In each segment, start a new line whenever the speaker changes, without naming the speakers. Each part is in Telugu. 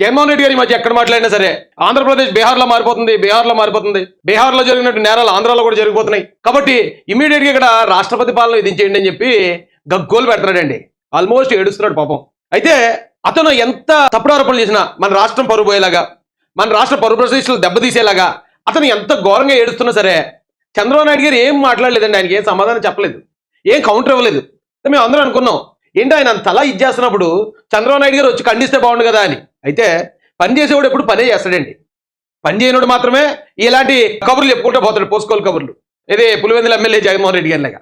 జగన్మోహన్ రెడ్డి గారి ఈ మధ్య ఎక్కడ మాట్లాడినా సరే ఆంధ్రప్రదేశ్ బీహార్లో మారిపోతుంది బీహార్లో మారిపోతుంది. బీహార్లో జరిగినట్టు నేరాలు ఆంధ్రాలో కూడా జరిగిపోతున్నాయి. కాబట్టి ఇమీడియట్గా ఇక్కడ రాష్ట్రపతి పాలన విధించేయండి అని చెప్పి గగ్గోలు పెడుతున్నాడండి. ఆల్మోస్ట్ ఏడుస్తున్నాడు పాపం. అయితే అతను ఎంత తప్పుడు ఆరోపణలు చేసినా మన రాష్ట్రం పరువు పోయేలాగా మన రాష్ట్ర పరువు ప్రదేశాలు దెబ్బతీసేలాగా అతను ఎంత ఘోరంగా ఏడుస్తున్నా సరే చంద్రబాబు నాయుడు గారు ఏం మాట్లాడలేదండి ఆయనకి ఏం సమాధానం చెప్పలేదు. ఏం కౌంటర్ ఇవ్వలేదు. మేము అందరం అనుకున్నాం ఏంటి ఆయన తల ఇచ్చేస్తున్నప్పుడు చంద్రబాబు నాయుడు గారు వచ్చి ఖండిస్తే బాగుండు కదా అని. అయితే పని చేసేవాడు ఎప్పుడు పనే చేస్తాడండి. పని చేయనోడు మాత్రమే ఇలాంటి కబుర్లు చెప్పుకుంటూ పోతాడు పోసుకోలు కబుర్లు. ఇదే పులివెందుల ఎమ్మెల్యే జగన్మోహన్ రెడ్డి గారిలాగా.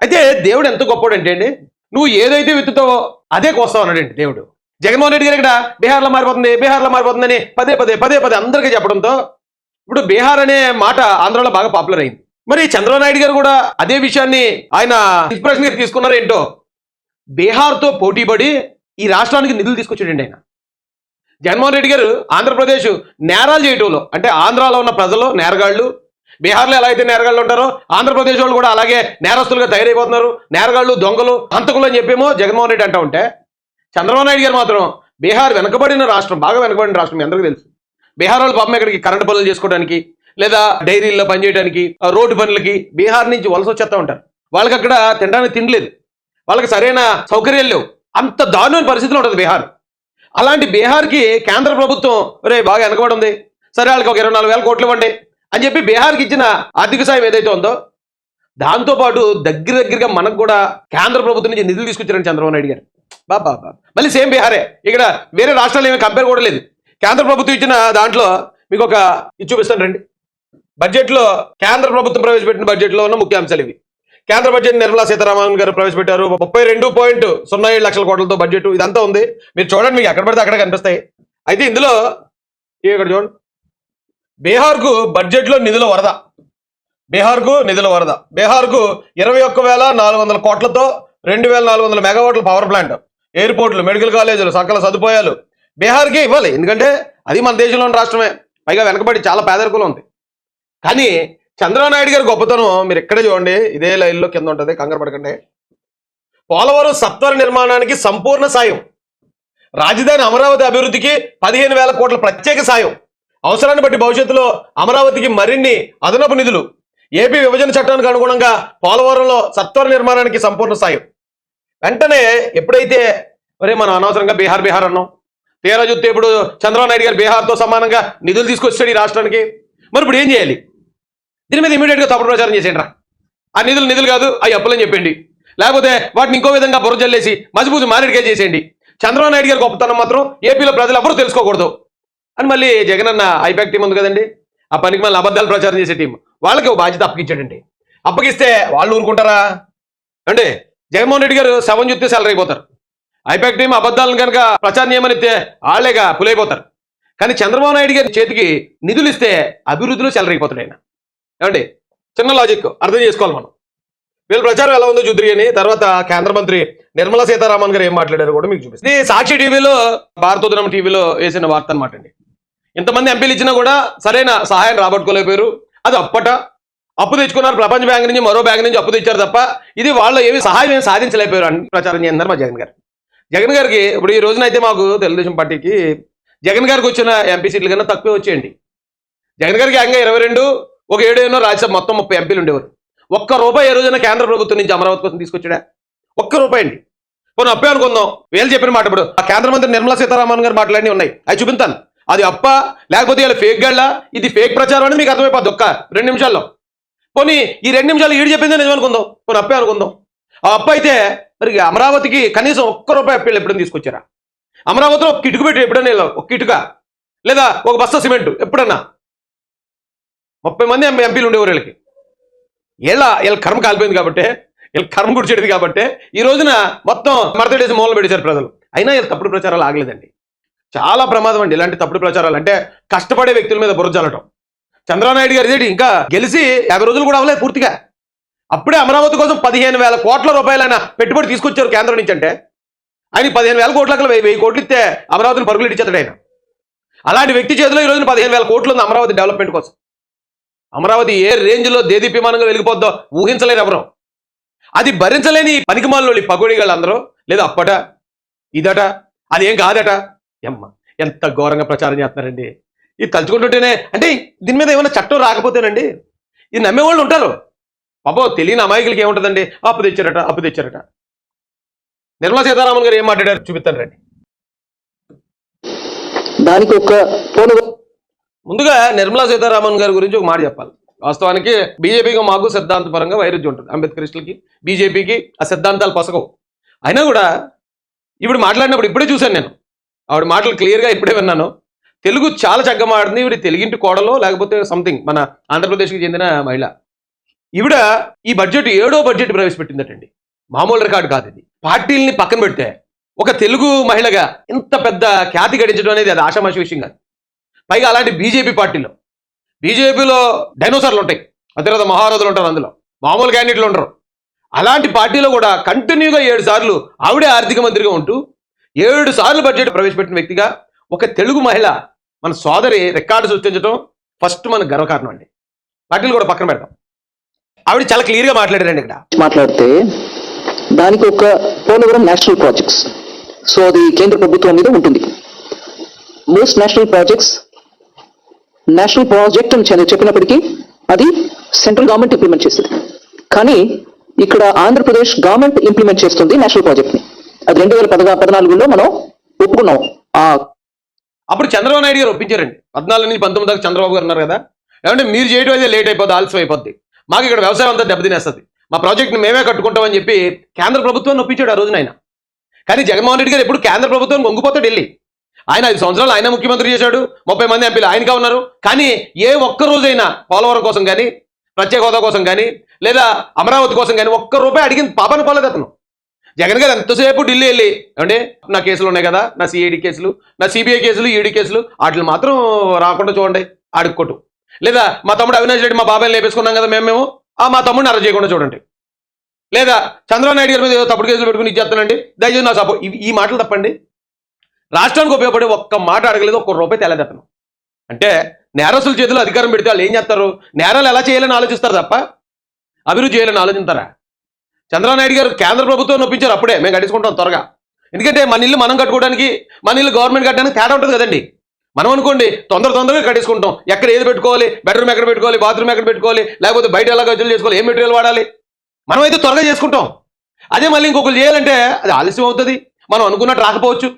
అయితే దేవుడు ఎంత గొప్పోడు అంటే అండి నువ్వు ఏదైతే విత్తుతావో అదే కోస్తావు అన్నాడండి దేవుడు. జగన్మోహన్ రెడ్డి గారు ఇక్కడ బీహార్లో మారిపోతుంది బీహార్లో మారిపోతుందని పదే పదే పదే పదే అందరికీ చెప్పడంతో ఇప్పుడు బీహార్ అనే మాట ఆంధ్రలో బాగా పాపులర్ అయింది. మరి చంద్రబాబు నాయుడు గారు కూడా అదే విషయాన్ని ఆయన ఇన్స్పిరేషన్ తీసుకున్నారు ఏంటో బీహార్తో పోటీపడి ఈ రాష్ట్రానికి నిధులు తీసుకొచ్చాడండి ఆయన. జగన్మోహన్ రెడ్డి గారు ఆంధ్రప్రదేశ్ నేరాలు చేయటంలో అంటే ఆంధ్రాలో ఉన్న ప్రజలు నేరగాళ్ళు బీహార్లో ఎలా అయితే నేరగాళ్ళు ఉంటారో ఆంధ్రప్రదేశ్ వాళ్ళు కూడా అలాగే నేరస్తులుగా తయారైపోతున్నారు. నేరగాళ్ళు దొంగలు హంతకులు అని చెప్పేమో జగన్మోహన్ రెడ్డి అంటా ఉంటే చంద్రబాబు నాయుడు గారు మాత్రం బీహార్ వెనకబడిన రాష్ట్రం బాగా వెనకబడిన రాష్ట్రం మీ అందరికీ తెలుసు. బీహార్ వాళ్ళు పాపం ఇక్కడికి కరెంటు పనులు చేసుకోవడానికి లేదా డైరీల్లో పనిచేయడానికి రోడ్డు పనులకి బీహార్ నుంచి వలస వచ్చేస్తూ ఉంటారు. వాళ్ళకి అక్కడ తినడానికి తినలేదు వాళ్ళకి సరైన సౌకర్యాలు లేవు. అంత దారుణమైన పరిస్థితిలో ఉంటుంది బీహార్. అలాంటి బీహార్కి కేంద్ర ప్రభుత్వం రే బాగా వెనకబడి ఉంది సరే వాళ్ళకి ఒక ఇరవై నాలుగు వేల కోట్లు ఇవ్వండి అని చెప్పి బీహార్కి ఇచ్చిన ఆర్థిక సాయం ఏదైతే ఉందో దాంతోపాటు దగ్గర దగ్గరగా మనకు కూడా కేంద్ర ప్రభుత్వం నుంచి నిధులు తీసుకొచ్చారండి చంద్రబాబు నాయుడు గారు. బాబా మళ్ళీ సేమ్ బీహారే. ఇక్కడ వేరే రాష్ట్రాలు ఏమీ కంపేర్ కూడా లేదు. కేంద్ర ప్రభుత్వం ఇచ్చిన దాంట్లో మీకు ఒక ఇది చూపిస్తాను రండి. బడ్జెట్లో కేంద్ర ప్రభుత్వం ప్రవేశపెట్టిన బడ్జెట్లో ఉన్న ముఖ్య అంశాలు ఇవి. కేంద్ర బడ్జెట్ నిర్మలా సీతారామన్ గారు ప్రవేశపెట్టారు. ముప్పై రెండు పాయింట్ సున్నా ఏడు లక్షల కోట్లతో బడ్జెట్ ఇదంతా ఉంది. మీరు చూడండి మీకు ఎక్కడ పడితే అక్కడ కనిపిస్తాయి. అయితే ఇందులో ఇక్కడ చూడండి. బీహార్కు బడ్జెట్లో నిధుల వరద. బీహార్కు నిధుల వరద. బీహార్కు ఇరవై ఒక్క వేల నాలుగు వందల కోట్లతో రెండు వేల నాలుగు వందల మెగావాట్ల పవర్ ప్లాంట్ ఎయిర్పోర్ట్లు మెడికల్ కాలేజీలు సకల సదుపాయాలు. బీహార్కే ఇవ్వాలి. ఎందుకంటే అది మన దేశంలోని రాష్ట్రమే. పైగా వెనకబడి చాలా పేదరికలు ఉంది. కానీ చంద్రబాబు నాయుడు గారి గొప్పతనం మీరు ఇక్కడే చూడండి. ఇదే లైన్లో కింద ఉంటుంది. కంగారు పడకండి. పోలవరం సత్వర నిర్మాణానికి సంపూర్ణ సాయం. రాజధాని అమరావతి అభివృద్ధికి పదిహేను వేల కోట్ల ప్రత్యేక సాయం. అవసరాన్ని బట్టి భవిష్యత్తులో అమరావతికి మరిన్ని అదనపు నిధులు. ఏపీ విభజన చట్టానికి అనుగుణంగా పోలవరంలో సత్వర నిర్మాణానికి సంపూర్ణ సాయం. వెంటనే ఎప్పుడైతే ఒరే మనం అనవసరంగా బీహార్ బీహార్ అన్నాం. తీరా చూస్తే ఇప్పుడు చంద్రబాబు నాయుడు గారు బీహార్తో సమానంగా నిధులు తీసుకొచ్చాడు ఈ రాష్ట్రానికి. మరి ఇప్పుడు ఏం చేయాలి? దీని మీద ఇమీడియట్గా తప్పుడు ప్రచారం చేసేయండి రా ఆ నిధులు నిధులు కాదు అవి అప్పులని చెప్పండి లేకపోతే వాటిని ఇంకో విధంగా బుర్ర జల్లేసి మసిపూసి చేసేయండి. చంద్రబాబు నాయుడు గారి గొప్పతనం మాత్రం ఏపీలో ప్రజలు ఎవరు తెలుసుకోకూడదు. అని మళ్ళీ జగన్ అన్న ఐపాక్ టీం ఉంది కదండి. ఆ పనికి మళ్ళీ అబద్ధాలు ప్రచారం చేసే టీం. వాళ్ళకి ఒక బాధ్యత అప్పగించాడండి అప్పగిస్తే వాళ్ళు ఊరుకుంటారా? అంటే జగన్మోహన్ రెడ్డి గారు శవం చూస్తే సెలరీ అయిపోతారు. ఐపాక్ టీం అబద్ధాలను కనుక ప్రచారం చేయమనిస్తే వాళ్ళేగా పులైపోతారు. కానీ చంద్రబాబు నాయుడు గారి చేతికి నిధులు ఇస్తే అభివృద్ధిలో సెలరీ అయిపోతాడు ఆయన. ఏమండి? చిన్న లాజిక్ అర్థం చేసుకోవాలి మనం. వీళ్ళ ప్రచారం ఎలా ఉందో చూద్దరి అని తర్వాత కేంద్ర మంత్రి నిర్మలా సీతారామన్ గారు ఏం మాట్లాడారు కూడా మీకు చూపిస్తుంది సాక్షి టీవీలో భారతోదనం టీవీలో వేసిన వార్త అనమాట అండి. ఇంతమంది ఎంపీలు ఇచ్చినా కూడా సరైన సహాయం రాబట్టుకోలేకపోయారు. అది అప్పట. అప్పు తెచ్చుకున్నారు ప్రపంచ బ్యాంక్ నుంచి మరో బ్యాంక్ నుంచి అప్పు తెచ్చారు తప్ప ఇది వాళ్ళు ఏమి సహాయం ఏమి సాధించలేకపోయారు అని ప్రచారం చేస్తున్నారు మా జగన్ గారు. జగన్ గారికి ఇప్పుడు ఈ రోజున అయితే మాకు తెలుగుదేశం పార్టీకి జగన్ గారికి వచ్చిన ఎంపీ సీట్లు కన్నా తక్కువే వచ్చేయండి. జగన్ గారికి ఏకంగా ఇరవై రెండు ఒక ఏడు ఎన్నో రాజ్యసభ మొత్తం ముప్పై ఎంపీలు ఉండేవారు. ఒక్క రూపాయి ఏ రోజున కేంద్ర ప్రభుత్వం నుంచి అమరావతి కోసం తీసుకొచ్చాడా? ఒక్క రూపాయి అండి. కొన్ని అప్పే అనుకుందాం. వీళ్ళు చెప్పిన మాట ఇప్పుడు ఆ కేంద్ర మంత్రి నిర్మలా సీతారామన్ గారు మాట్లాడి ఉన్నాయి. అవి చూపించాను. అది అప్ప లేకపోతే ఇలా ఫేక్ గళ్ళ ఇది ఫేక్ ప్రచారం అని మీకు అర్థమైపోద్ది ఒక్క రెండు నిమిషాల్లో. పోనీ ఈ రెండు నిమిషాలు ఈడు చెప్పిందే నిజం అనుకుందాం. కొన్ని అప్పే అనుకుందాం. ఆ అప్ప అయితే మరి అమరావతికి కనీసం ఒక్క రూపాయి అప్పీళ్ళు ఎప్పుడైనా తీసుకొచ్చారా? అమరావతిలో ఒక కిటుకు పెట్టి ఎప్పుడైనా ఒక కిటుక? లేదా ఒక బస్తా సిమెంట్? ఎప్పుడన్నా? ముప్పై మంది ఎంపీలు ఉండేవారు వీళ్ళకి. వీళ్ళ వీళ్ళ కర్మ కాలిపోయింది కాబట్టి వీళ్ళ కర్మ గుడిచేది కాబట్టి ఈ రోజున మొత్తం మరతడేసి మూలం పెట్టేశారు ప్రజలు. అయినా వీళ్ళ తప్పుడు ప్రచారాలు ఆగలేదండి. చాలా ప్రమాదం అండి ఇలాంటి తప్పుడు ప్రచారాలు. అంటే కష్టపడే వ్యక్తుల మీద బుర్ర చల్లటం. చంద్రనాయుడు గారు ఇదేంటి ఇంకా గెలిచి యాభై రోజులు కూడా అవ్వలేదు పూర్తిగా. అప్పుడే అమరావతి కోసం పదిహేను వేల కోట్ల రూపాయలైన పెట్టుబడి తీసుకొచ్చారు కేంద్రం నుంచి అంటే ఆయన పదిహేను వేల కోట్ల వెయ్యి వెయ్యి కోట్లు ఇస్తే అమరావతిని పరుగులు ఇచ్చేస్తాడు ఆయన. అలాంటి వ్యక్తి చేతిలో ఈ రోజున పదిహేను వేల కోట్లు ఉంది అమరావతి డెవలప్మెంట్ కోసం. అమరావతి ఏ రేంజ్లో దేదీప్యమానంగా వెలిగిపోద్దో ఊహించలేరు ఎవరు. అది భరించలేని పనికిమాలలో పకోడీగాళ్ళు అందరూ లేదా అప్పట ఇదట అదేం కాదట. ఎమ్మ ఎంత ఘోరంగా ప్రచారం చేస్తున్నారండి. ఇది తలుచుకుంటుంటేనే అంటే దీని మీద ఏమైనా చట్టం రాకపోతేనండి ఇది నమ్మేవాళ్ళు ఉంటారు. పాపో తెలియని అమాయకులకి ఏముంటుందండి? అప్పు తెచ్చారట అప్పు తెచ్చారట. నిర్మలా సీతారామన్ గారు ఏం మాట్లాడారు చూపిస్తాను రండి.
దానికి ఒక
ముందుగా నిర్మలా సీతారామన్ గారి గురించి ఒక మాట చెప్పాలి. వాస్తవానికి బీజేపీకి మాకు సిద్ధాంతపరంగా వైరుధ్యం ఉంటుంది. అంబేద్కరిస్టులకి బీజేపీకి ఆ సిద్ధాంతాలు పసకవు అయినా కూడా ఇప్పుడు మాట్లాడినప్పుడు ఇప్పుడే చూశాను నేను. ఆవిడ మాటలు క్లియర్గా ఇప్పుడే విన్నాను. తెలుగు చాలా చక్కగా మాట్లాడింది ఈవిడ తెలుగింటి కోడలో లేకపోతే సంథింగ్ మన ఆంధ్రప్రదేశ్కి చెందిన మహిళ. ఈవిడ ఈ బడ్జెట్ ఏడో బడ్జెట్ ప్రవేశపెట్టిందటండి. మామూలు రికార్డు కాదు ఇది. పార్టీల్ని పక్కన పెడితే ఒక తెలుగు మహిళగా ఇంత పెద్ద ఖ్యాతి గడించడం అనేది అది ఆషామాషి విషయం కాదు. పైగా అలాంటి బీజేపీ పార్టీలో బీజేపీలో డైనోసార్లు ఉంటాయి. ఆ మహారథులు ఉంటారు అందులో. మామూలు క్యాండిడేట్లు ఉంటారు అలాంటి పార్టీలో కూడా కంటిన్యూగా ఏడు సార్లు ఆవిడే ఆర్థిక మంత్రిగా ఉంటూ ఏడు సార్లు బడ్జెట్ ప్రవేశపెట్టిన వ్యక్తిగా ఒక తెలుగు మహిళ మన సోదరి రికార్డు సృష్టించడం ఫస్ట్ మన గర్వకారణం అండి. పార్టీలు కూడా పక్కన పెడతాం ఆవిడ చాలా క్లియర్గా మాట్లాడారండి ఇక్కడ.
మాట్లాడితే దానికి ఒక పోలవరం నేషనల్ ప్రాజెక్ట్స్ సో అది కేంద్ర ప్రభుత్వం మీద ఉంటుంది. Most national projects national project అని చెప్పినప్పటికీ అది సెంట్రల్ గవర్నమెంట్ ఇంప్లిమెంట్ చేస్తుంది. కానీ ఇక్కడ ఆంధ్రప్రదేశ్ గవర్నమెంట్ ఇంప్లిమెంట్ చేస్తుంది నేషనల్ ప్రాజెక్ట్ని. అది రెండు వేల పదగా పద్నాలుగులో మనం ఒప్పుకున్నాం. ఆ
అప్పుడు చంద్రబాబు నాయుడు గారు ఒప్పించారండి. పద్నాలుగు నుంచి పంతొమ్మిది దాకా చంద్రబాబు గారు ఉన్నారు కదా. ఏమంటే మీరు చేయడం అయితే లేట్ అయిపోద్ది ఆలస్యం అయిపోద్ది. మాకు ఇక్కడ వ్యవసాయం అంతా దెబ్బతినేస్తుంది. మా ప్రాజెక్ట్ని మేమే కట్టుకుంటామని చెప్పి కేంద్ర ప్రభుత్వాన్ని ఒప్పించాడు ఆ రోజున ఆయన కానీ జగన్మోహన్ రెడ్డి గారు ఎప్పుడు కేంద్ర ప్రభుత్వం వంగిపోతాడు వెళ్ళి. ఆయన ఐదు సంవత్సరాలు ఆయన ముఖ్యమంత్రి చేశాడు ముప్పై మంది ఎంపీలు ఆయనగా ఉన్నారు. కానీ ఏ ఒక్క రోజైనా పోలవరం కోసం కానీ ప్రత్యేక హోదా కోసం కానీ లేదా అమరావతి కోసం కానీ ఒక్క రూపాయి అడిగింది పాపను పోలేదు అతను. జగన్ గారు ఎంతసేపు ఢిల్లీ వెళ్ళి అంటే నా కేసులు ఉన్నాయి కదా నా సిఐడి కేసులు నా సిబిఐ కేసులు ఈడీ కేసులు వాటిని మాత్రం రాకుండా చూడండి అడుక్కోటు లేదా మా తమ్ముడు అవినాష్ రెడ్డి మా బాబాయ్ లేపేసుకున్నాం కదా మేము మేము ఆ మా తమ్ముడిని అరెస్ట్ చేయకుండా చూడండి. లేదా చంద్రబాబు నాయుడు గారి మీద ఏదో తప్పుడు కేసులు పెట్టుకుని ఇచ్చేస్తానండి దయచేసి నా సపో ఈ మాటలు తప్పండి. రాష్ట్రానికి ఉపయోగపడే ఒక్క మాట అడగలేదు ఒక్క రూపాయి తెలదు అతను అంటే నేరస్తుల చేతిలో అధికారం పెడితే వాళ్ళు ఏం చేస్తారు? నేరాలు ఎలా చేయాలని ఆలోచిస్తారు తప్ప అభివృద్ధి చేయాలని ఆలోచిస్తారా? చంద్రబాబు గారు కేంద్ర ప్రభుత్వం నొప్పించారు అప్పుడే మేము కట్టించుకుంటాం త్వరగా. ఎందుకంటే మన ఇల్లు మనం కట్టుకోవడానికి మన ఇల్లు గవర్నమెంట్ కట్టడానికి తేడా ఉంటుంది కదండి. మనం అనుకోండి తొందర తొందరగా కట్టించుకుంటాం ఎక్కడ ఏది పెట్టుకోవాలి? బెడ్రూమ్ ఎక్కడ పెట్టుకోవాలి? బాత్రూమ్ ఎక్కడ పెట్టుకోవాలి? లేకపోతే బయట ఎలా గజ్జలు చేసుకోవాలి ఏం మెటీరియల్ వాడాలి? మనం అయితే త్వరగా చేసుకుంటాం. అదే మళ్ళీ ఇంకొకరు చేయాలంటే అది ఆలస్యం అవుతుంది. మనం అనుకున్నట్టు రాకపోవచ్చు.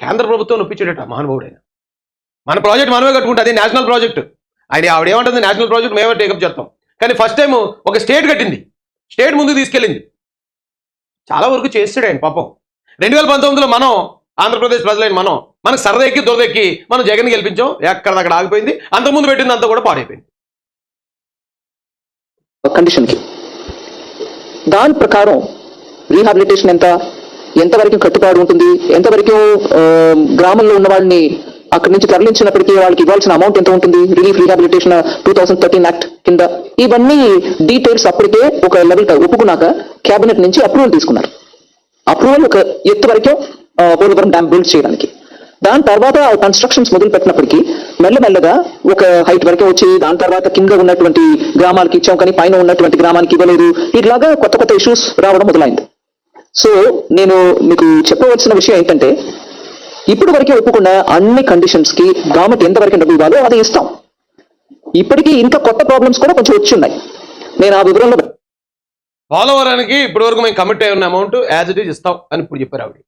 కేంద్ర ప్రభుత్వం ఒప్పించాడట మహానుభావుడు ఆయన మన ప్రాజెక్ట్ మనమే కట్టుకుంటే అది నేషనల్ ప్రాజెక్ట్. ఆయన ఆవిడ ఏమంటుంది? నేషనల్ ప్రాజెక్ట్ మేమే టేకప్ చేస్తాం. కానీ ఫస్ట్ టైం ఒక స్టేట్ కట్టింది. స్టేట్ ముందుకు తీసుకెళ్ళింది. చాలా వరకు చేస్తాడు ఆయన పాపం. రెండు వేల పంతొమ్మిదిలో మనం ఆంధ్రప్రదేశ్ ప్రజలైన మనం మనకు సరదా ఎక్కి దొరదెక్కి మనం జగన్ గెలిపించాం. ఎక్కడదక్కడ ఆగిపోయింది. అంతకుముందు పెట్టింది అంతా కూడా పాడైపోయింది.
కండిషన్కి. దాని ప్రకారం రీహాబిలిటేషన్ ఎంత? ఎంతవరకు కట్టుబాటు ఉంటుంది? ఎంతవరకు గ్రామంలో ఉన్న వాళ్ళని అక్కడి నుంచి తరలించినప్పటికీ వాళ్ళకి ఇవ్వాల్సిన అమౌంట్ ఎంత ఉంటుంది? Relief rehabilitation two thousand thirteen act కింద. ఇవన్నీ డీటెయిల్స్ అప్పటికే ఒక లెవెల్ ఒప్పుకున్నాక కేబినెట్ నుంచి అప్రూవల్ తీసుకున్నారు. అప్రూవల్ ఒక ఎత్తు వరకు పోలవరం డ్యామ్ బిల్డ్ చేయడానికి. దాని తర్వాత కన్స్ట్రక్షన్స్ మొదలు పెట్టినప్పటికీ మెల్లమెల్లగా ఒక హైట్ వరకే వచ్చి దాని తర్వాత కింద ఉన్నటువంటి గ్రామాలకి ఇచ్చాం కానీ పైన ఉన్నటువంటి గ్రామానికి ఇవ్వలేదు. ఇట్లాగా కొత్త కొత్త ఇష్యూస్ రావడం మొదలైంది. సో నేను మీకు చెప్పవలసిన విషయం ఏంటంటే ఇప్పుడు వరకే ఒప్పుకున్న అన్ని కండిషన్స్కి గవర్నమెంట్ ఎంతవరకు డబ్బు ఇవ్వాలో అది ఇస్తాం. ఇప్పటికీ ఇంకా కొత్త ప్రాబ్లమ్స్ కూడా కొంచెం వచ్చి ఉన్నాయి. నేను ఆ వివరంలో
పోలవరానికి ఇప్పటి వరకు మేము కమిట్ అయి ఉన్న అమౌంట్ యాజ్ ఇట్ ఈజ్ ఇస్తాం అని ఇప్పుడు చెప్పారు ఆవిడ.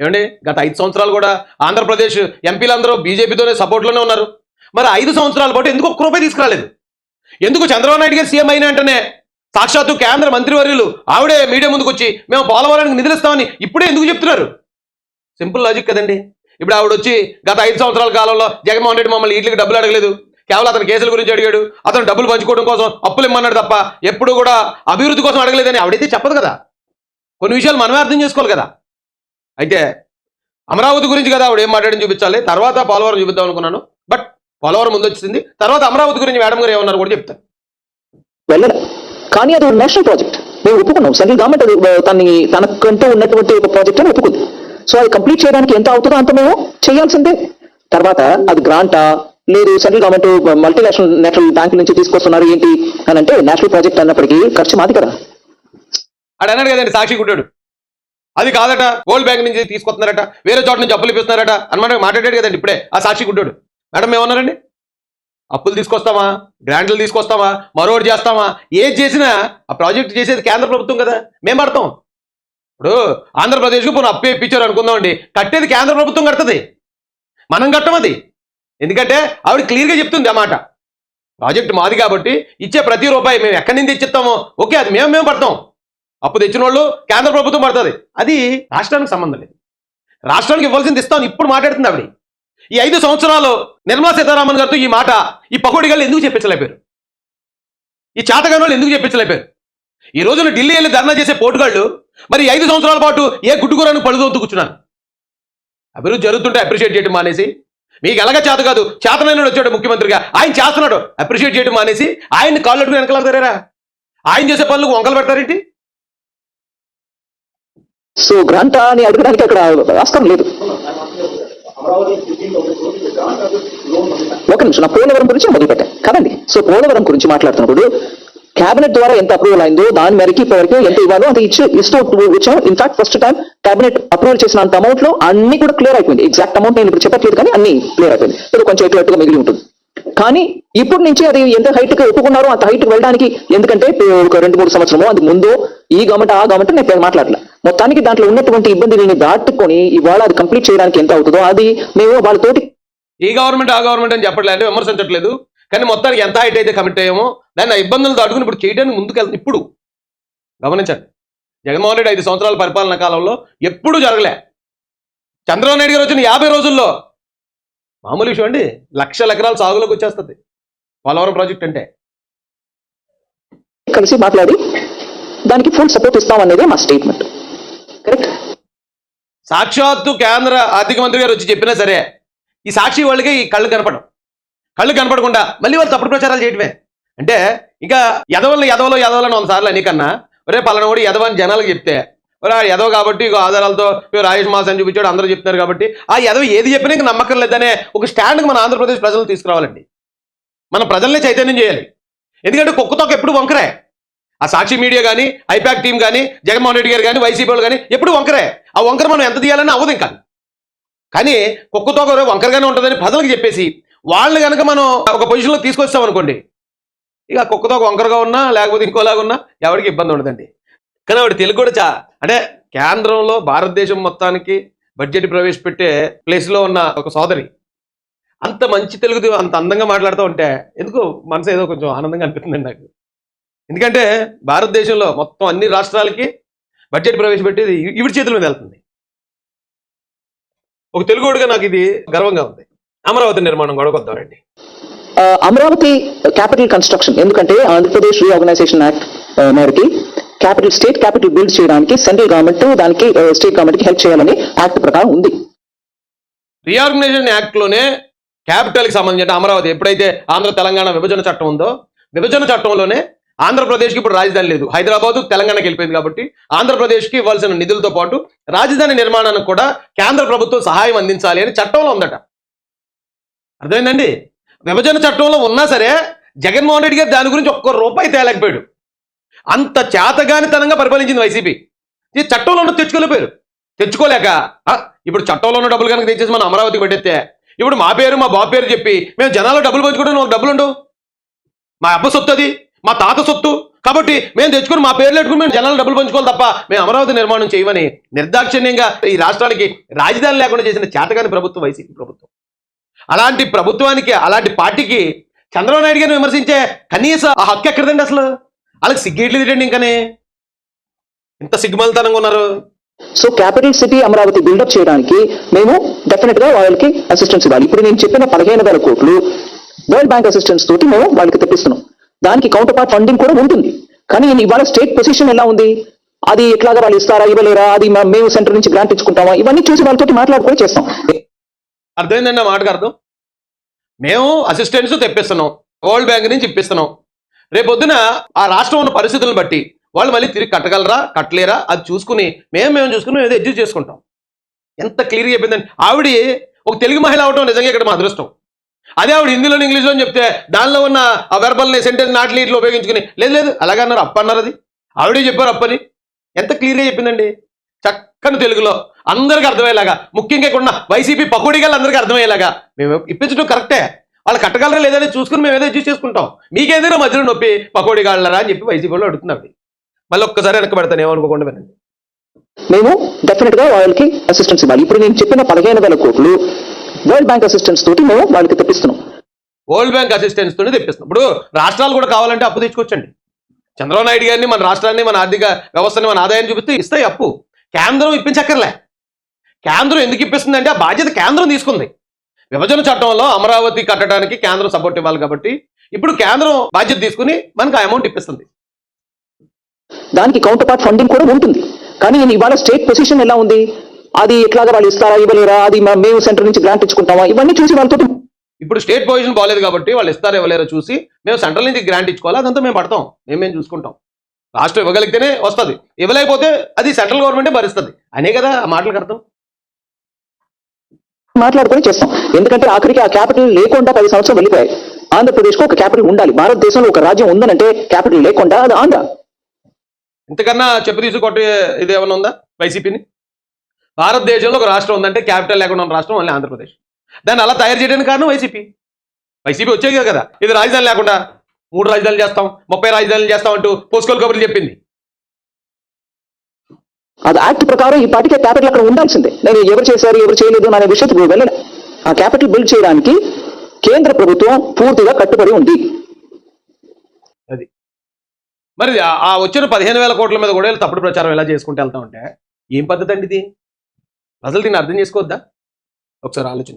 ఏమండి? గత ఐదు సంవత్సరాలు కూడా ఆంధ్రప్రదేశ్ ఎంపీలందరూ బీజేపీతోనే సపోర్ట్లోనే ఉన్నారు. మరి ఐదు సంవత్సరాల పాటు ఎందుకు ఒక్క రూపాయి తీసుకురాలేదు? ఎందుకు చంద్రబాబు నాయుడు గారు సీఎం అయిన వెంటనే సాక్షాత్తు కేంద్ర మంత్రివర్యులు ఆవిడే మీడియా ముందుకు వచ్చి మేము పోలవరానికి నిధులు ఇస్తామని ఇప్పుడే ఎందుకు చెప్తున్నారు? సింపుల్ లాజిక్ కదండి. ఇప్పుడు ఆవిడ వచ్చి గత ఐదు సంవత్సరాల కాలంలో జగన్మోహన్ రెడ్డి మమ్మల్ని వీటికి డబ్బులు అడగలేదు. కేవలం అతని కేసుల గురించి అడిగాడు. అతను డబ్బులు పంచుకోవడం కోసం అప్పులు ఇమ్మన్నాడు తప్ప ఎప్పుడు కూడా అభివృద్ధి కోసం అడగలేదని ఆవిడైతే చెప్పదు కదా. కొన్ని విషయాలు మనమే అర్థం చేసుకోవాలి కదా. అయితే అమరావతి గురించి కదా ఆవిడ ఏం మాట్లాడని చూపించాలి? తర్వాత పోలవరం చూపిద్దాం అనుకున్నాను. బట్ పోలవరం ముందు వచ్చింది. తర్వాత అమరావతి గురించి మేడం గారు ఏమన్నారు కూడా చెప్తాను
కానీ అది నేషనల్ ప్రాజెక్ట్ మేము ఒప్పుకున్నాం. సెంట్రల్ గవర్నమెంట్ అది ఆ, తనని తనకంటూ ఉన్నటువంటి ఒక ప్రాజెక్ట్ అని ఒప్పుకుంది. సో అది కంప్లీట్ చేయడానికి ఎంత అవుతుందో అంత మేము చేయాల్సిందే. తర్వాత అది గ్రాంటా లేదు central government multinational national bank నుంచి తీసుకొస్తున్నారు ఏంటి అని అంటే నేషనల్ ప్రాజెక్ట్ అన్నప్పటికీ ఖర్చు మాది కదా.
ఆడు అన్నాడు కదండి సాక్షి గుడ్డాడు. అది కాదట గోల్డ్ బ్యాంక్ నుంచి తీసుకొస్తున్నారట వేరే చోట నుంచి అప్పులు ఇప్పిస్తున్నారట అనమాట మాట్లాడాడు కదండి ఇప్పుడే ఆ సాక్షి గుడ్డోడు. మేడం ఏమన్నారండి? అప్పులు తీసుకొస్తామా? గ్రాంట్లు తీసుకొస్తామా? మరోటి చేస్తామా? ఏది చేసినా ఆ ప్రాజెక్ట్ చేసేది కేంద్ర ప్రభుత్వం కదా. మేము పడతాం ఇప్పుడు ఆంధ్రప్రదేశ్కు పోను అప్పు ఇప్పించారు అనుకుందామండి. కట్టేది కేంద్ర ప్రభుత్వం కడుతుంది. మనం కట్టం అది. ఎందుకంటే ఆవిడ క్లియర్గా చెప్తుంది అన్నమాట ప్రాజెక్ట్ మాది కాబట్టి ఇచ్చే ప్రతి రూపాయి మేము ఎక్కడి నుంచి తెచ్చిస్తామో. ఓకే అది మేము మేము పడతాం అప్పు తెచ్చిన వాళ్ళు కేంద్ర ప్రభుత్వం పడుతుంది అది రాష్ట్రానికి సంబంధం లేదు. రాష్ట్రానికి ఇవ్వాల్సింది ఇస్తాం. ఇప్పుడు మాట్లాడుతుంది ఆవిడ. ఈ ఐదు సంవత్సరాలు నిర్మలా సీతారామన్ గారితో ఈ మాట ఈ పకోడిగాళ్ళు ఎందుకు చెప్పించలేపారు? ఈ చాతగాని వాళ్ళు ఎందుకు చెప్పించలేపారు? ఈ రోజున ఢిల్లీ వెళ్ళి ధర్నా చేసే పోటుగాళ్ళు మరి ఐదు సంవత్సరాల పాటు ఏ గుడ్డుకూరను పழுదవుతూ కూర్చున్నాను అభివృద్ధి జరుగుతుంటే అప్రిషియేట్ చేయడం మానేసి మీకు ఎలాగ చేత కాదు చేతనైన వచ్చాడు ముఖ్యమంత్రిగా. ఆయన చేస్తున్నాడు అప్రిషియేట్ చేయడం మానేసి ఆయన్ని కాళ్ళు వెనకలాడతారా ఆయన చేసే పనులకు వంకలు పెడతారేంటి?
సో గ్రాంటా అని అడగడానికి అక్కడ వాస్తవం లేదు. ఒక నిమిషం నా పోలవరం గురించి మొదలుపెట్టాను కదండి. సో పోలవరం గురించి మాట్లాడుతున్నప్పుడు కేబినెట్ ద్వారా ఎంత అప్రూవల్ అయిందో దాని మేరకి ఇప్పటివరకు ఎంత ఇవ్వాలో అది ఇచ్చి ఇస్తూ వచ్చాం in fact first time cabinet approval చేసిన అంత అమౌంట్లో అన్ని కూడా క్లియర్ అయిపోయింది. ఎగ్జాక్ట్ అమౌంట్ నేను ఇప్పుడు చెప్పట్లేదు కానీ అన్ని క్లియర్ అయిపోయింది. కొంచెం ఎట్లా మిగిలి ఉంటుంది. కానీ ఇప్పుడు నుంచి అది ఎంత హైట్కి ఒప్పుకున్నారో అంత హైట్ వెళ్ళడానికి ఎందుకంటే ఒక రెండు మూడు సంవత్సరము అది ముందు ఈ గవర్నమెంట్ ఆ గవర్నమెంట్ నేను మాట్లాడలే. మొత్తానికి దాంట్లో ఉన్నటువంటి ఇబ్బందులని దాటుకొని ఇవాళ అది కంప్లీట్ చేయడానికి ఎంత అవుతుందో అది మేము వాళ్ళతోటి
ఈ గవర్నమెంట్ ఆ గవర్నమెంట్ అని చెప్పట్లేదు విమర్శించట్లేదు. కానీ మొత్తానికి ఎంత హైట్ అయితే కమిట్ అయ్యామో దాన్ని ఆ ఇబ్బందులు దాటుకుని ఇప్పుడు చేయడానికి ముందుకెళ్తుంది ఇప్పుడు. గమనించండి. జగన్మోహన్ రెడ్డి ఐదు సంవత్సరాల పరిపాలన కాలంలో ఎప్పుడూ జరగలే. చంద్రబాబు నాయుడు గారు వచ్చిన యాభై రోజుల్లో మామూలు విషయం అండి. లక్షల ఎకరాల సాగులోకి వచ్చేస్తుంది. పోలవరం ప్రాజెక్ట్ అంటే.
కలిసి మాట్లాడి దానికి ఫుల్ సపోర్ట్ ఇస్తాం అనేది మా స్టేట్మెంట్ కరెక్ట్
సాక్షాత్తు కేంద్ర ఆర్థిక మంత్రి గారు వచ్చి చెప్పినా సరే ఈ సాక్షి వాళ్ళకి ఈ కళ్ళు కనపడం కళ్ళు కనపడకుండా మళ్ళీ వాళ్ళు తప్పుడు ప్రచారాలు చేయటమే. అంటే ఇంకా ఎదవలను ఎదవలో ఎదవలను వంద సార్లు అనికన్నా ఒరే పలానోడు ఎదవని జనాలకు చెప్తే ఒరే కాబట్టి ఇగో ఆధారాలతో రాజేష్ మాస్ అని చూపించాడు అందరూ చెప్తున్నారు కాబట్టి ఆ ఎదవ ఏది చెప్పినా నమ్మకం లేదనే ఒక స్టాండ్కి మన ఆంధ్రప్రదేశ్ ప్రజలను తీసుకురావాలండి. మన ప్రజల్ని చైతన్యం చేయాలి. ఎందుకంటే కుక్కతోక ఎప్పుడు వంకరే. ఆ సాక్షి మీడియా కానీ ఐపాక్ టీం కానీ జగన్మోహన్ రెడ్డి గారు కానీ వైసీపీ వాళ్ళు కానీ ఎప్పుడు వంకరే. ఆ వంకర మనం ఎంత తీయాలని అవ్వదు ఇంకా. కానీ కుక్కతో వంకరగానే ఉంటుందని ప్రజలకు చెప్పేసి వాళ్ళని కనుక మనం ఒక పొజిషన్లో తీసుకొస్తాం అనుకోండి ఇక కుక్కతో ఒక వంకరగా ఉన్నా లేకపోతే ఇంకోలాగా ఉన్నా ఎవరికి ఇబ్బంది ఉండదండి. కానీ ఆవిడ తెలుగు కూడా చా అంటే కేంద్రంలో భారతదేశం మొత్తానికి బడ్జెట్ ప్రవేశపెట్టే ప్లేస్లో ఉన్న ఒక సోదరి. అంత మంచి తెలుగు అంత అందంగా మాట్లాడుతూ ఉంటే ఎందుకు మనసు ఏదో కొంచెం ఆనందంగా అనిపిస్తుందండి నాకు. ఎందుకంటే భారతదేశంలో మొత్తం అన్ని రాష్ట్రాలకి బడ్జెట్ ప్రవేశపెట్టేది ఇవిడి చేతుల మీద వెళ్తుంది. ఒక తెలుగుడుగా నాకు ఇది గర్వంగా ఉంది. అమరావతి నిర్మాణం గొడవకొద్దామండి
అమరావతి క్యాపిటల్ కన్స్ట్రక్షన్ ఎందుకంటే ఆంధ్రప్రదేశ్ రీఆర్గనైజేషన్ యాక్ట్ మేరకి క్యాపిటల్ స్టేట్ క్యాపిటల్ బిల్డ్ చేయడానికి సెంట్రల్ గవర్నమెంట్ దానికి uh, స్టేట్ గవర్నమెంట్కి హెల్ప్ చేయాలని యాక్ట్ ప్రకారం ఉంది.
రీఆర్గనైజేషన్ యాక్ట్లోనే క్యాపిటల్కి సంబంధించిన అమరావతి ఎప్పుడైతే ఆంధ్ర తెలంగాణ విభజన చట్టం ఉందో విభజన చట్టంలోనే ఆంధ్రప్రదేశ్కి ఇప్పుడు రాజధాని లేదు. హైదరాబాద్ తెలంగాణకి వెళ్ళిపోయింది కాబట్టి ఆంధ్రప్రదేశ్కి ఇవ్వాల్సిన నిధులతో పాటు రాజధాని నిర్మాణానికి కూడా కేంద్ర ప్రభుత్వం సహాయం అందించాలి అని చట్టంలో ఉందట. అర్థమైందండి? విభజన చట్టంలో ఉన్నా సరే జగన్మోహన్ రెడ్డి గారు దాని గురించి ఒక్క రూపాయి తేలేకపోయాడు. అంత చేతగానితనంగా పరిపాలించింది వైసీపీ. ఈ చట్టంలో ఉన్న తెచ్చుకోలేపోయారు తెచ్చుకోలేక ఇప్పుడు చట్టంలో ఉన్న డబ్బులు కనుక తెచ్చేసి మనం అమరావతి పెట్టేస్తే ఇప్పుడు మా పేరు మా బాబు పేరు చెప్పి మేము జనాలు డబ్బులు పంచుకుంటాం మాకు డబ్బులు ఉండవు. మా అబ్బ సొత్తు అది మా తాత సొత్తు. కాబట్టి మేము తెచ్చుకుని మా పేర్లు పెట్టుకుని మేము జనాలు డబ్బులు పంచుకోవాలి తప్ప మేము అమరావతి నిర్మాణం చేయమని నిర్దాక్షిణ్యంగా ఈ రాష్ట్రానికి రాజధాని లేకుండా చేసిన చేతగాని ప్రభుత్వం వైసీపీ ప్రభుత్వం. అలాంటి ప్రభుత్వానికి అలాంటి పార్టీకి చంద్రబాబు నాయుడు గారిని విమర్శించే కనీస ఆ హక్కు ఎక్కడదండి అసలు? వాళ్ళకి సిగ్గేట్లు తిట్టండి ఇంకనే? ఇంత సిగ్గుమలతనంగా ఉన్నారు.
So capital city Amaravati build up చేయడానికి మేము డెఫినెట్గా వాళ్ళకి అసిస్టెన్స్ ఇవ్వాలి. ఇప్పుడు నేను చెప్పిన పదిహేను వేల కోట్లు వరల్డ్ బ్యాంక్ అసిస్టెన్స్ తోటి మేము వాళ్ళకి తెప్పిస్తున్నాం. దానికి కౌంటర్ పార్ట్ ఫండింగ్ కూడా ఉంటుంది. కానీ ఇవాళ స్టేట్ పొజిషన్ ఎలా ఉంది? అది ఎట్లాగా వాళ్ళు ఇస్తారా ఇవ్వలేరా? అది మేము సెంటర్ నుంచి గ్రాంట్ ఇచ్చుకుంటామా ఇవన్నీ చూసి వాళ్ళతో మాట్లాడుకొని చేస్తాం.
అర్థమైందండి మాటకు అర్థం? మేము అసిస్టెంట్స్ తెప్పిస్తున్నాం. వరల్డ్ బ్యాంక్ నుంచి ఇప్పిస్తున్నాం. రేపొద్దున ఆ రాష్ట్రం ఉన్న పరిస్థితులను బట్టి వాళ్ళు మళ్ళీ తిరిగి కట్టగలరా కట్టలేరా? అది చూసుకుని మేము మేము చూసుకుని మేము ఏదో అడ్జస్ట్ చేసుకుంటాం. ఎంత క్లియర్గా చెప్పిందండి ఆవిడ ఒక తెలుగు మహిళ అవటం నిజంగా ఇక్కడ మా అదృష్టం. అదే ఆవిడ హిందీలో ఇంగ్లీష్లో చెప్తే దానిలో ఉన్న ఆ వెర్బల్ని సెంటెన్స్ నాట్లు ఇట్లు ఉపయోగించుకుని లేదు లేదు అలాగే అన్నారు అప్ప అన్నారు అది. ఆవిడే చెప్పారు అప్పని. ఎంత క్లియర్గా చెప్పిందండి? చక్కని తెలుగులో అందరికీ అర్థమయ్యేలాగా ముఖ్యంగా ఇక్కడ ఉన్న వైసీపీ పకోడీగాళ్ళు అందరికీ అర్థమయ్యేలాగా మేము ఇప్పించడం కరెక్టే. వాళ్ళు కట్టగలరా లేదని చూసుకుని మేము ఏదో అడ్జస్ట్ చేసుకుంటాం. మీకేదైనా మధ్యలో నొప్పి పకోడీగాళ్ళరా అని చెప్పి వైసీపీ వాళ్ళు అడుగుతున్నారు. మళ్ళీ ఒక్కసారి వెనక్కి పెడతాను ఏమనుకోకుండా వినండి.
మేము డెఫినెట్గా వాళ్ళకి అసిస్టెన్స్ ఇవ్వాలి. ఇప్పుడు నేను చెప్పిన పదిహేను వేల కోట్లు వరల్డ్ బ్యాంక్ అసిస్టెన్స్ తోటి మేము వాళ్ళకి తెప్పిస్తున్నాం.
వరల్డ్ బ్యాంక్ అసిస్టెన్స్ తోనే తెప్పిస్తున్నాం. ఇప్పుడు రాష్ట్రాలు కూడా కావాలంటే అప్పు తెచ్చుకోవచ్చండి చంద్రబాబు నాయుడు గారిని మన రాష్ట్రాన్ని మన ఆర్థిక వ్యవస్థని మన ఆదాయాన్ని చూపిస్తే ఇస్తాయి అప్పు. కేంద్రం ఇప్పించక్కర్లే. కేంద్రం ఎందుకు ఇప్పిస్తుంది అంటే ఆ బాధ్యత కేంద్రం తీసుకుంది. విభజన చట్టంలో అమరావతి కట్టడానికి కేంద్రం సపోర్ట్ ఇవ్వాలి కాబట్టి ఇప్పుడు కేంద్రం బాధ్యత తీసుకుని మనకు ఆ అమౌంట్ ఇప్పిస్తుంది.
దానికి కౌంటర్ పార్ట్ ఫండింగ్ కూడా ఉంటుంది. కానీ ఇవాళ స్టేట్ పొజిషన్ ఎలా ఉంది? అది ఎట్లాగా వాళ్ళు ఇస్తారా ఇవ్వలేరా? అది మేము సెంటర్ నుంచి గ్రాంట్ ఇచ్చుకుంటామా ఇవన్నీ చూసి వాళ్ళతో
ఇప్పుడు స్టేట్ పొజిషన్ బాగాలేదు కాబట్టి వాళ్ళు ఇస్తారో ఇవ్వలేరో చూసి మేము సెంట్రల్ నుంచి గ్రాంట్ ఇచ్చుకోవాలి? అదంతా మేము పడతాం. మేము మేము చూసుకుంటాం. రాష్ట్రం ఇవ్వగలిగితేనే వస్తుంది. ఇవ్వలేకపోతే అది సెంట్రల్ గవర్నమెంటే భరిస్తుంది. అనే కదా ఆ మాటలకు అర్థం.
మాట్లాడుకొని చేస్తాం. ఎందుకంటే ఆఖరికి ఆ క్యాపిటల్ లేకుండా పది సంవత్సరం వెళ్ళిపోయాయి. ఆంధ్రప్రదేశ్కు ఒక క్యాపిటల్ ఉండాలి. భారతదేశంలో ఒక రాజ్యం ఉందనంటే క్యాపిటల్ లేకుండా అది ఆంధ్ర.
ఇంతకన్నా చెప్పు తీసి ఇది ఏమైనా ఉందా? వైసీపీని? భారతదేశంలో ఒక రాష్ట్రం ఉందంటే క్యాపిటల్ లేకుండా ఉన్న రాష్ట్రం ఓన్లీ ఆంధ్రప్రదేశ్. దాన్ని అలా తయారు చేయడానికి కారణం వైసీపీ. వైసీపీ వచ్చేది కదా. ఇది రాజధాని లేకుండా మూడు రాజధానులు చేస్తాం ముప్పై రాజధానులు చేస్తాం అంటూ పోస్కోల్ కబుర్లు చెప్పింది.
అది యాక్ట్ ప్రకారం ఈ పాటికి క్యాపిటల్ అక్కడ ఉండాల్సిందే. నేను ఎవరు చేశారు ఎవరు చేయలేదు అనే విషయం వెళ్ళలే ఆ క్యాపిటల్ బిల్డ్ చేయడానికి కేంద్ర ప్రభుత్వం పూర్తిగా కట్టుబడి ఉంది.
అది. మరి ఆ- వచ్చిన పదిహేను వేల కోట్ల మీద కూడా తప్పుడు ప్రచారం ఎలా చేసుకుంటూ వెళ్తా ఉంటే ఏం పద్ధతి అండి ఇది? అసలు దీన్ని అర్థం చేసుకోవద్దా? ఒకసారి ఆలోచించండి